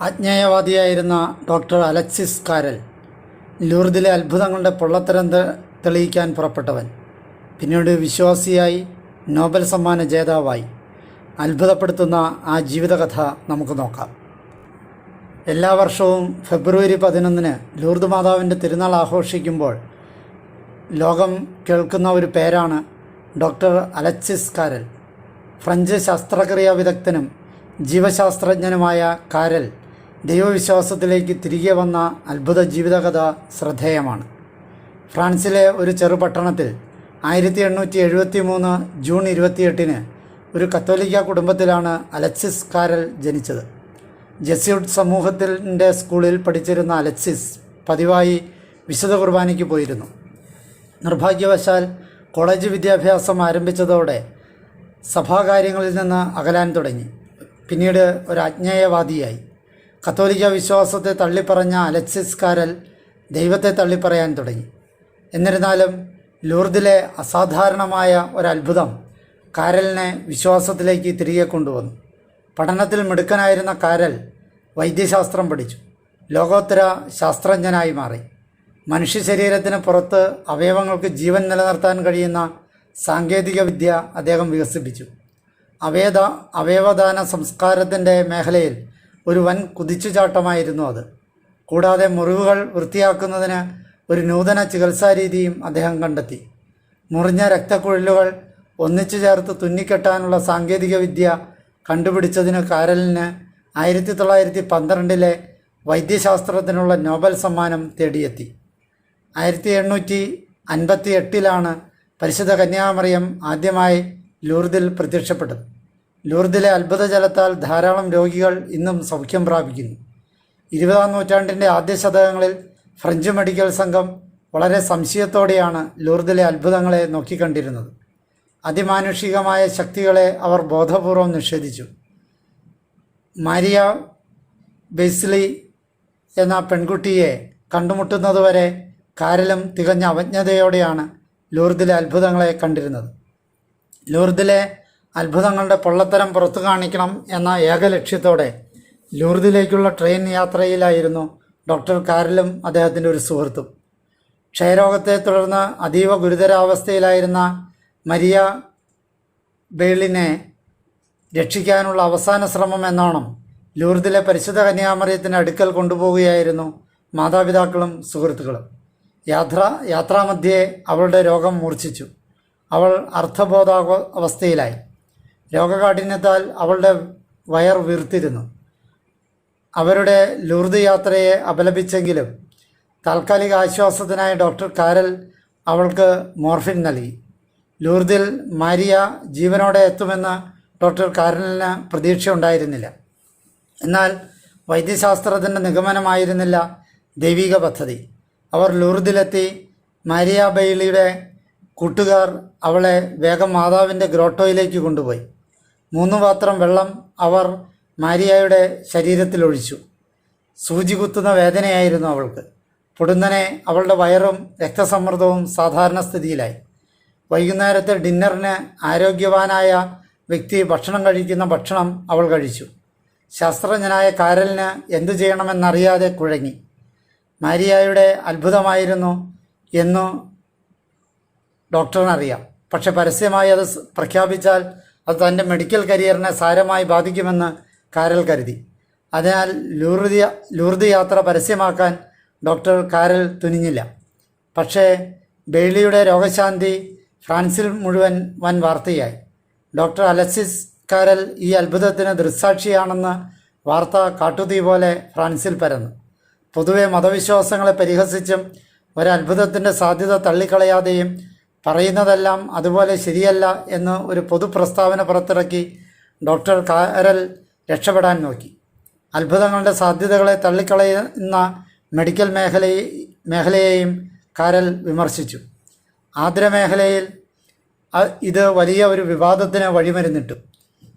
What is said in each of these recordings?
അജ്ഞേയവാദിയായിരുന്ന doctor Alexis Carrel ലൂർദിലെ അത്ഭുതങ്ങളുടെ പൊള്ളത്തരം തെളിയിക്കാൻ പുറപ്പെട്ടവൻ. പിന്നീട് വിശ്വാസിയായി നോബൽ സമ്മാന ജേതാവായി. അത്ഭുതപ്പെടുത്തുന്ന ആ ജീവിതകഥ നമുക്ക് നോക്കാം. എല്ലാ വർഷവും ഫെബ്രുവരി പതിനൊന്നിന് ലൂർദ് മാതാവിന്റെ തിരുനാൾ ആഘോഷിക്കുമ്പോൾ ലോകം കേൾക്കുന്ന ഒരു പേരാണ് ഡോക്ടർ അലക്സിസ് കാരൽ. ഫ്രഞ്ച് ശസ്ത്രക്രിയാ വിദഗ്ധനും ജീവശാസ്ത്രജ്ഞനുമായ കാരൽ ദൈവവിശ്വാസത്തിലേക്ക് തിരികെ വന്ന അത്ഭുത ജീവിതകഥ ശ്രദ്ധേയമാണ്. ഫ്രാൻസിലെ ഒരു ചെറുപട്ടണത്തിൽ ആയിരത്തി എണ്ണൂറ്റി എഴുപത്തി മൂന്ന് ജൂൺ ഇരുപത്തിയെട്ടിന് ഒരു കത്തോലിക്ക കുടുംബത്തിലാണ് അലക്സിസ് കാരൽ ജനിച്ചത്. ജെസ്യൂട്ട് സമൂഹത്തിന്റെ സ്കൂളിൽ പഠിച്ചിരുന്ന അലക്സിസ് പതിവായി വിശുദ്ധ കുർബാനയ്ക്ക് പോയിരുന്നു. നിർഭാഗ്യവശാൽ കോളേജ് വിദ്യാഭ്യാസം ആരംഭിച്ചതോടെ സഭാകാര്യങ്ങളിൽ നിന്ന് അകലാൻ തുടങ്ങി. പിന്നീട് ഒരു അജ്ഞേയവാദിയായി കത്തോലിക്ക വിശ്വാസത്തെ തള്ളിപ്പറഞ്ഞ അലക്സിസ് കാരൽ ദൈവത്തെ തള്ളിപ്പറയാൻ തുടങ്ങി. എന്നിരുന്നാലും ലൂർദിലെ അസാധാരണമായ ഒരത്ഭുതം കാരലിനെ വിശ്വാസത്തിലേക്ക് തിരികെ കൊണ്ടുവന്നു. പഠനത്തിൽ മിടുക്കനായിരുന്ന കാരൽ വൈദ്യശാസ്ത്രം പഠിച്ചു. ലോകോത്തര ശാസ്ത്രജ്ഞനായി മാറി. മനുഷ്യ ശരീരത്തിന് പുറത്ത് അവയവങ്ങൾക്ക് ജീവൻ നിലനിർത്താൻ കഴിയുന്ന സാങ്കേതിക വിദ്യ അദ്ദേഹം വികസിപ്പിച്ചു. അവയദ അവയവദാന സംസ്കാരത്തിന്റെ മേഖലയിൽ ഒരു വൻ കുതിച്ചുചാട്ടമായിരുന്നു അത്. കൂടാതെ മുറിവുകൾ വൃത്തിയാക്കുന്നതിന് ഒരു നൂതന ചികിത്സാരീതിയും അദ്ദേഹം കണ്ടെത്തി. മുറിഞ്ഞ രക്തക്കുഴലുകൾ ഒന്നിച്ചു ചേർത്ത് തുന്നിക്കെട്ടാനുള്ള സാങ്കേതിക വിദ്യ കണ്ടുപിടിച്ചതിന് കാരലിന് ആയിരത്തി തൊള്ളായിരത്തി പന്ത്രണ്ടിലെ വൈദ്യശാസ്ത്രത്തിനുള്ള നോബൽ സമ്മാനം തേടിയെത്തി. ആയിരത്തി എണ്ണൂറ്റി അൻപത്തി എട്ടിലാണ് പരിശുദ്ധ കന്യാമറിയം ആദ്യമായി ലൂർദിൽ പ്രത്യക്ഷപ്പെട്ടത്. ലൂർദിലെ അത്ഭുത ജലത്താൽ ധാരാളം രോഗികൾ ഇന്നും സൗഖ്യം പ്രാപിക്കുന്നു. ഇരുപതാം നൂറ്റാണ്ടിന്റെ ആദ്യ ശതകങ്ങളിൽ ഫ്രഞ്ച് മെഡിക്കൽ സംഘം വളരെ സംശയത്തോടെയാണ് ലൂർദിലെ അത്ഭുതങ്ങളെ നോക്കിക്കണ്ടിരുന്നത്. അതിമാനുഷികമായ ശക്തികളെ അവർ ബോധപൂർവം നിഷേധിച്ചു. മാരിയ ബെസ്ലി എന്ന പെൺകുട്ടിയെ കണ്ടുമുട്ടുന്നതുവരെ കാരലും തികഞ്ഞ അവജ്ഞതയോടെയാണ് ലൂർദിലെ അത്ഭുതങ്ങളെ കണ്ടിരുന്നത്. ലൂർദിലെ അത്ഭുതങ്ങളുടെ പൊള്ളത്തരം പുറത്തു കാണിക്കണം എന്ന ഏക ലക്ഷ്യത്തോടെ ലൂർദിലേക്കുള്ള ട്രെയിൻ യാത്രയിലായിരുന്നു ഡോക്ടർ കാരലും അദ്ദേഹത്തിന്റെ ഒരു സുഹൃത്തും. ക്ഷയരോഗത്തെ തുടർന്ന് അതീവ ഗുരുതരാവസ്ഥയിലായിരുന്ന മരിയ ബേളിനെ രക്ഷിക്കാനുള്ള അവസാന ശ്രമം എന്നോണം ലൂർദിലെ പരിശുദ്ധ കന്യാമറിയത്തിന്റെ അടുക്കൽ കൊണ്ടുപോവുകയായിരുന്നു മാതാപിതാക്കളും സുഹൃത്തുക്കളും. യാത്ര യാത്രാമധ്യേ അവളുടെ രോഗം മൂർച്ഛിച്ചു. അവൾ അർത്ഥബോധാവ അവസ്ഥയിലായി രോഗകാഠിന്യത്താൽ അവളുടെ വയർ വീർത്തിരുന്നു. അവരുടെ ലൂർദ് യാത്രയെ അപലപിച്ചെങ്കിലും താൽക്കാലിക ആശ്വാസത്തിനായി ഡോക്ടർ കാരൽ അവൾക്ക് മോർഫിൻ നൽകി. ലൂർദിൽ മാരിയ ജീവനോടെ എത്തുമെന്ന് ഡോക്ടർ കാരലിന് പ്രതീക്ഷയുണ്ടായിരുന്നില്ല. എന്നാൽ വൈദ്യശാസ്ത്രത്തിന്റെ നിഗമനമായിരുന്നില്ല ദൈവിക പദ്ധതി. അവർ ലൂർദിലെത്തി മാരിയ ബെയ്ലിയുടെ കൂട്ടുകാർ അവളെ വേഗം മാതാവിന്റെ ഗ്രോട്ടോയിലേക്ക് കൊണ്ടുപോയി. മൂന്ന് പാത്രം വെള്ളം അവർ മാരിയയുടെ ശരീരത്തിലൊഴിച്ചു. സൂചി കുത്തുന്ന വേദനയായിരുന്നു അവൾക്ക്. പൊടുന്നനെ അവളുടെ വയറും രക്തസമ്മർദ്ദവും സാധാരണ സ്ഥിതിയിലായി. വൈകുന്നേരത്തെ ഡിന്നറിന് ആരോഗ്യവാനായ വ്യക്തി ഭക്ഷണം കഴിക്കുന്ന ഭക്ഷണം അവൾ കഴിച്ചു. ശാസ്ത്രജ്ഞനായ കാരലിന് എന്തു ചെയ്യണമെന്നറിയാതെ കുഴങ്ങി. മാരിയായുടെ അത്ഭുതമായിരുന്നു എന്നു ഡോക്ടറിനറിയാം. പക്ഷെ പരസ്യമായി അത് പ്രഖ്യാപിച്ചാൽ അത് തന്റെ മെഡിക്കൽ കരിയറിനെ സാരമായി ബാധിക്കുമെന്ന് കാരൽ കരുതി. അതിനാൽ ലൂർദ് ലൂർദ് യാത്ര പരസ്യമാക്കാൻ ഡോക്ടർ കാരൽ തുനിഞ്ഞില്ല. പക്ഷേ ബെയ്ലിയുടെ രോഗശാന്തി ഫ്രാൻസിൽ മുഴുവൻ വൻ വാർത്തയായി. ഡോക്ടർ അലക്സിസ് കാരൽ ഈ അത്ഭുതത്തിന് ദൃക്സാക്ഷിയാണെന്ന് വാർത്ത കാട്ടുതീ പോലെ ഫ്രാൻസിൽ പരന്നു. പൊതുവെ മതവിശ്വാസങ്ങളെ പരിഹസിച്ചും ഒരത്ഭുതത്തിന്റെ സാധ്യത തള്ളിക്കളയാതെയും പറയുന്നതെല്ലാം അതുപോലെ ശരിയല്ല എന്ന് ഒരു പൊതു പ്രസ്താവന പുറത്തിറക്കി ഡോക്ടർ കാരൽ രക്ഷപ്പെടാൻ നോക്കി. അത്ഭുതങ്ങളുടെ സാധ്യതകളെ തള്ളിക്കളയുന്ന മെഡിക്കൽ മേഖലയെ മേഖലയെയും കാരൽ വിമർശിച്ചു. ആതുരമേഖലയിൽ മേഖലയിൽ ഇത് വലിയ ഒരു വിവാദത്തിന് വഴിമരുന്നിട്ടു.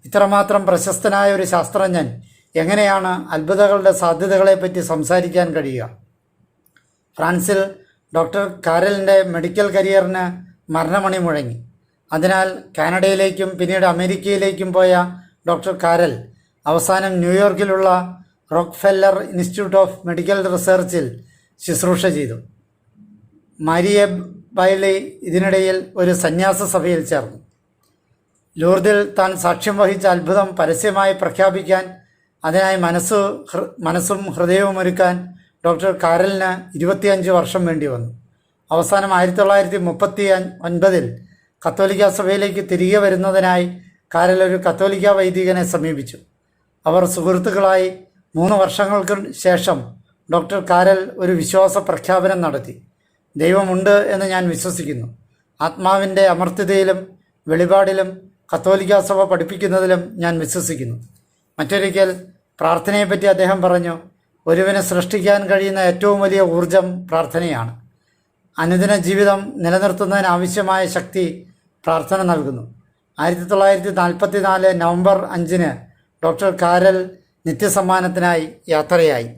ഇത്രമാത്രം പ്രശസ്തനായ ഒരു ശാസ്ത്രജ്ഞൻ എങ്ങനെയാണ് അത്ഭുതങ്ങളുടെ സാധ്യതകളെപ്പറ്റി സംസാരിക്കാൻ കഴിയുക? ഫ്രാൻസിൽ ഡോക്ടർ കാരലിന്റെ മെഡിക്കൽ കരിയറിന് മരണമണി മുഴങ്ങി. അതിനാൽ കാനഡയിലേക്കും പിന്നീട് അമേരിക്കയിലേക്കും പോയ ഡോക്ടർ കാരൽ അവസാനം ന്യൂയോർക്കിലുള്ള റോക്ക്ഫെല്ലർ ഇൻസ്റ്റിറ്റ്യൂട്ട് ഓഫ് മെഡിക്കൽ റിസർച്ചിൽ ശുശ്രൂഷ ചെയ്തു. മരിയ ബൈലി ഇതിനിടയിൽ ഒരു സന്യാസ സഭയിൽ ചേർന്നു. ലൂർദിൽ താൻ സാക്ഷ്യം വഹിച്ച അത്ഭുതം പരസ്യമായി പ്രഖ്യാപിക്കാൻ അതിനായി മനസ്സ് മനസ്സും ഹൃദയവും ഒരുക്കാൻ ഡോക്ടർ കാരലിന് ഇരുപത്തിയഞ്ച് വർഷം വേണ്ടി വന്നു. അവസാനം ആയിരത്തി തൊള്ളായിരത്തി മുപ്പത്തി ഒൻപതിൽ കത്തോലിക്ക സഭയിലേക്ക് തിരികെ വരുന്നതിനായി കാരൽ ഒരു കത്തോലിക്ക വൈദികനെ സമീപിച്ചു. അവർ സുഹൃത്തുക്കളായി മൂന്ന് വർഷങ്ങൾക്ക് ശേഷം ഡോക്ടർ കാരൽ ഒരു വിശ്വാസ പ്രഖ്യാപനം നടത്തി. ദൈവമുണ്ട് എന്ന് ഞാൻ വിശ്വസിക്കുന്നു. ആത്മാവിന്റെ അമർത്യതയിലും വെളിപാടിലും കത്തോലിക്ക സഭ പഠിപ്പിക്കുന്നതിലും ഞാൻ വിശ്വസിക്കുന്നു. മറ്റൊരിക്കൽ പ്രാർത്ഥനയെപ്പറ്റി അദ്ദേഹം പറഞ്ഞു ഒരുവനെ സൃഷ്ടിക്കാൻ കഴിയുന്ന ഏറ്റവും വലിയ ഊർജം പ്രാർത്ഥനയാണ്. അനുദിന ജീവിതം നിലനിർത്തുന്നതിനാവശ്യമായ ശക്തി പ്രാർത്ഥന നൽകുന്നു. ആയിരത്തി തൊള്ളായിരത്തി നാൽപ്പത്തി നാല് നവംബർ അഞ്ചിന് ഡോക്ടർ കാരൽ നിത്യസമ്മാനത്തിനായി യാത്രയായി.